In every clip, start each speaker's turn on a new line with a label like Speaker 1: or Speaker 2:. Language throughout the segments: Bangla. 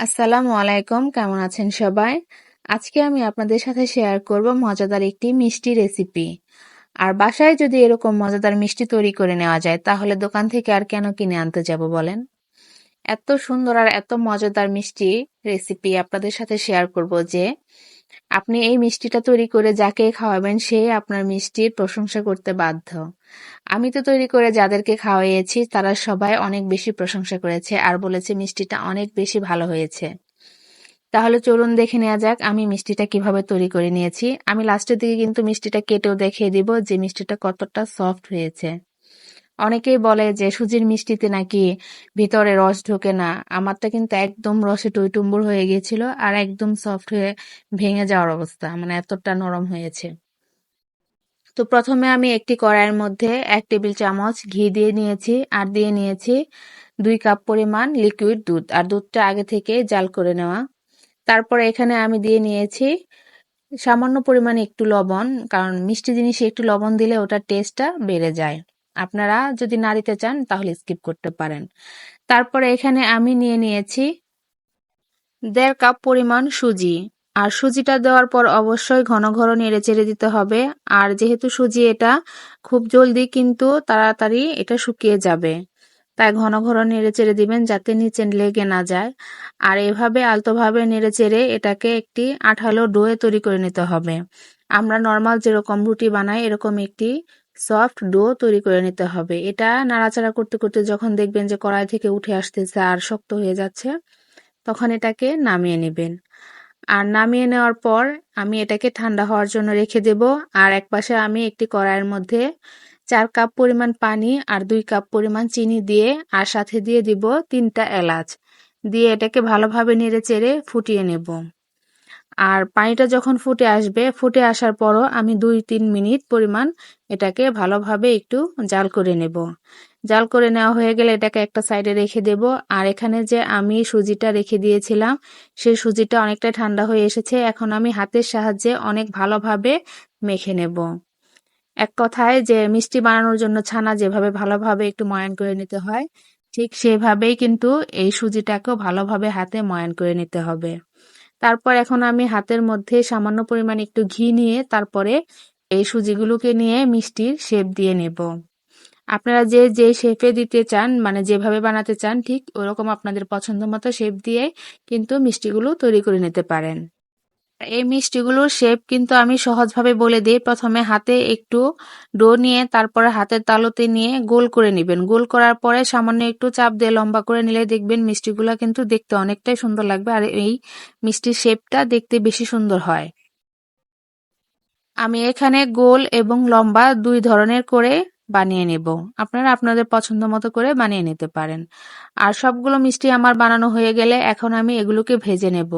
Speaker 1: আসসালামু আলাইকুম, কেমন আছেন সবাই? আজকে আমি আপনাদের সাথে শেয়ার করব মজাদার একটি মিষ্টি রেসিপি আর বাসায় যদি এরকম মজাদার মিষ্টি তৈরি করে নেওয়া যায়, তাহলে দোকান থেকে আর কেন কিনে আনতে যাব বলেন? এত সুন্দর আর এত মজাদার মিষ্টি রেসিপি আপনাদের সাথে শেয়ার করব যে আপনি এই মিষ্টিটা তৈরি করে যাকে খাওয়াবেন, সে আপনার মিষ্টির প্রশংসা করতে বাধ্য। আমি তো তৈরি করে যাদেরকে খাওয়াইয়েছি, তারা সবাই অনেক বেশি প্রশংসা করেছে আর বলেছে মিষ্টিটা অনেক বেশি ভালো হয়েছে। তাহলে চলুন দেখে নেওয়া যাক আমি মিষ্টিটা কীভাবে তৈরি করে নিয়েছি। আমি লাস্টের দিকে কিন্তু মিষ্টিটা কেটেও দেখিয়ে দিব যে মিষ্টিটা কতটা সফট হয়েছে। অনেকেই বলে যে সুজির মিষ্টিতে নাকি ভিতরে রস ঢোকে না। আমারটা কিন্তু একদম রসে টইটুম্বুর হয়ে গিয়েছিল আর একদম সফট হয়ে ভেঙে যাওয়ার অবস্থা মানে এতটা নরম হয়েছে। তো প্রথমে আমি একটি কড়াইয়ের মধ্যে এক টেবিল চামচ ঘি দিয়ে নিয়েছি আর দিয়ে নিয়েছি দুই কাপ পরিমাণ লিকুইড দুধ আর দুধটা আগে থেকে জাল করে নেওয়া। তারপরে এখানে আমি দিয়ে নিয়েছি সামান্য পরিমাণে একটু লবণ, কারণ মিষ্টি জিনিসে একটু লবণ দিলে ওটার টেস্টটা বেড়ে যায়। আপনারা যদি না দিতে চান, তাহলে স্কিপ করতে পারেন। তারপরে এখানে আমি নিয়ে নিয়েছি দেড় কাপ পরিমাণ সুজি। আর সুজিটা দেওয়ার পর অবশ্যই ঘন ঘন নেড়ে চেড়ে দিতে হবে। আর যেহেতু সুজি এটা খুব জলদি কিন্তু তাড়াতাড়ি এটা শুকিয়ে যাবে। তাই ঘন ঘন নেড়ে চেড়ে দিবেন যাতে নিচে লেগে না যায়। আর এভাবে আলতোভাবে নেড়ে চেড়ে এটাকে একটি আঠালো ডোয়ে তৈরি করে নিতে হবে। আমরা নর্মাল যেরকম রুটি বানাই, এরকম একটি সফট ডো তৈরি করে নিতে হবে। এটা নাড়াচাড়া করতে করতে যখন দেখবেন যে কড়াই থেকে উঠে আসতেছে আর শক্ত হয়ে যাচ্ছে, তখন এটাকে নামিয়ে নেবেন। আর নামিয়ে নেওয়ার পর আমি এটাকে ঠান্ডা হওয়ার জন্য রেখে দেব। আর এক পাশে আমি একটি কড়াইয়ের মধ্যে চার কাপ পরিমাণ পানি আর দুই কাপ পরিমাণ চিনি দিয়ে আর সাথে দিয়ে দিব তিনটা এলাচ। দিয়ে এটাকে ভালোভাবে নেড়ে চেড়ে ফুটিয়ে নেব। আর পানিটা যখন ফুটে আসবে, ফুটে আসার পরও আমি দুই তিন মিনিট পরিমাণ এটাকে ভালোভাবে একটু জাল করে নেব। জাল করে নেওয়া হয়ে গেলে এটাকে একটা সাইডে রেখে দেব। আর এখানে যে আমি সুজিটা রেখে দিয়েছিলাম, সেই সুজিটা অনেকটা ঠান্ডা হয়ে এসেছে। এখন আমি হাতের সাহায্যে অনেক ভালোভাবে মেখে নেব। এক কথায় যে মিষ্টি বানানোর জন্য ছানা যেভাবে ভালোভাবে একটু ময়ান করে নিতে হয়, ঠিক সেভাবেই কিন্তু এই সুজিটাকেও ভালোভাবে হাতে ময়ান করে নিতে হবে। তারপর এখন আমি হাতের মধ্যে সামান্য পরিমাণ একটু ঘি নিয়ে তারপরে এই সুজিগুলোকে নিয়ে মিষ্টির শেপ দিয়ে নেব। আপনারা যে যে শেপে দিতে চান মানে যেভাবে বানাতে চান, ঠিক ওরকম আপনাদের পছন্দ মতো শেপ দিয়ে কিন্তু মিষ্টিগুলো তৈরি করে নিতে পারেন। এই মিষ্টিগুলোর শেপ কিন্তু আমি সহজভাবে বলে দিই। প্রথমে হাতে একটু ডো নিয়ে, তারপরে হাতের তালুতে নিয়ে গোল করে নেবেন। গোল করার পরে সামান্য একটু চাপ দিয়ে লম্বা করে নিলে দেখবেন মিষ্টিগুলো কিন্তু দেখতে অনেকটাই সুন্দর লাগবে আর এই মিষ্টির শেপটা দেখতে বেশি সুন্দর হয়। আমি এখানে গোল এবং লম্বা দুই ধরনের করে বানিয়ে নেব। আপনারা আপনাদের পছন্দ মতো করে বানিয়ে নিতে পারেন। আর সবগুলো মিষ্টি আমার বানানো হয়ে গেলে এখন আমি এগুলোকে ভেজে নেব।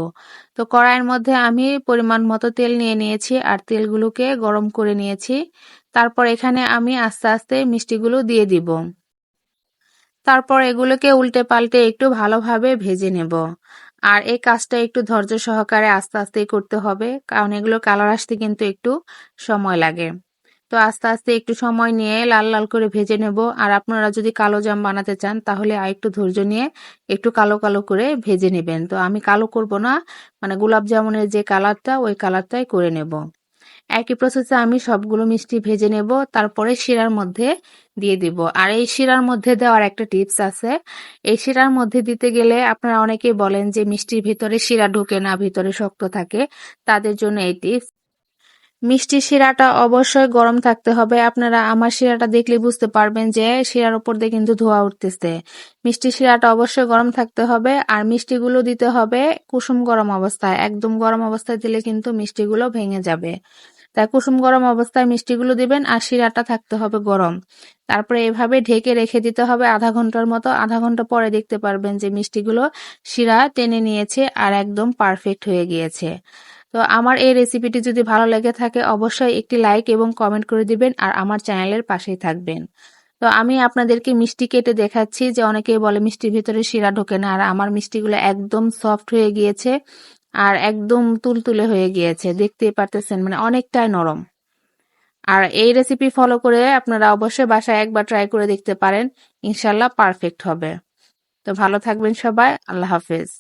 Speaker 1: তো কড়াইয়ের মধ্যে আমি পরিমাণ মতো তেল নিয়ে নিয়েছি আর তেলগুলোকে গরম করে নিয়েছি। তারপর এখানে আমি আস্তে আস্তে মিষ্টিগুলো দিয়ে দিব। তারপর এগুলোকে উল্টে পাল্টে একটু ভালোভাবে ভেজে নেব। আর এই কাজটা একটু ধৈর্য সহকারে আস্তে আস্তেই করতে হবে, কারণ এগুলো কালার আসতে কিন্তু একটু সময় লাগে। তো আস্তে আস্তে একটু সময় নিয়ে লাল লাল করে ভেজে নেব। আর আপনারা যদি কালো জাম বানাতে চান, তাহলে আর একটু ধৈর্য নিয়ে একটু কালো কালো করে ভেজে নেবেন। তো আমি কালো করব না মানে গোলাপ জামুনের যে কালারটা, ওই কালারটাই করে নেব। একই প্রসেসে আমি সবগুলো মিষ্টি ভেজে নেব, তারপরে শিরার মধ্যে দিয়ে দিব। আর এই শিরার মধ্যে দেওয়ার একটা টিপস আছে। এই শিরার মধ্যে দিতে গেলে আপনারা অনেকেই বলেন যে মিষ্টির ভিতরে শিরা ঢুকে না, ভিতরে শক্ত থাকে। তাদের জন্য এই টিপস। মিষ্টি শিরাটা অবশ্যই গরম থাকতে হবে। আপনারা আমার শিরাটা দেখলে বুঝতে পারবেন যে শিরার উপর দিয়ে কিন্তু ধোয়া উঠতেছে। মিষ্টি শিরাটা অবশ্যই গরম থাকতে হবে আর মিষ্টিগুলো দিতে হবে কুসুম গরম অবস্থায়। একদম গরম অবস্থায় দিলে কিন্তু মিষ্টিগুলো ভেঙে যাবে। তাই কুসুম গরম অবস্থায় মিষ্টিগুলো দিবেন আর শিরাটা থাকতে হবে গরম। তারপরে এভাবে ঢেকে রেখে দিতে হবে আধা ঘণ্টার মতো। আধা ঘণ্টা পরে দেখতে পারবেন যে মিষ্টিগুলো শিরা টেনে নিয়েছে আর একদম পারফেক্ট হয়ে গিয়েছে। তো আমার এই রেসিপিটি যদি ভালো লেগে থাকে, অবশ্যই একটি লাইক এবং কমেন্ট করে দিবেন আর আমার চ্যানেলের পাশেই থাকবেন। তো আমি আপনাদেরকে মিষ্টি কেটে দেখাচ্ছি যে অনেকেই বলে মিষ্টির ভিতরে শিরা ঢোকে না, আর আমার মিষ্টিগুলো একদম সফট হয়ে গিয়েছে আর একদম তুলতুলে হয়ে গিয়েছে, দেখতেই পারতেছেন মানে অনেকটাই নরম। আর এই রেসিপি ফলো করে আপনারা অবশ্যই বাসায় একবার ট্রাই করে দেখতে পারেন ইনশাল্লাহ পারফেক্ট হবে। তো ভালো থাকবেন সবাই, আল্লাহ হাফেজ।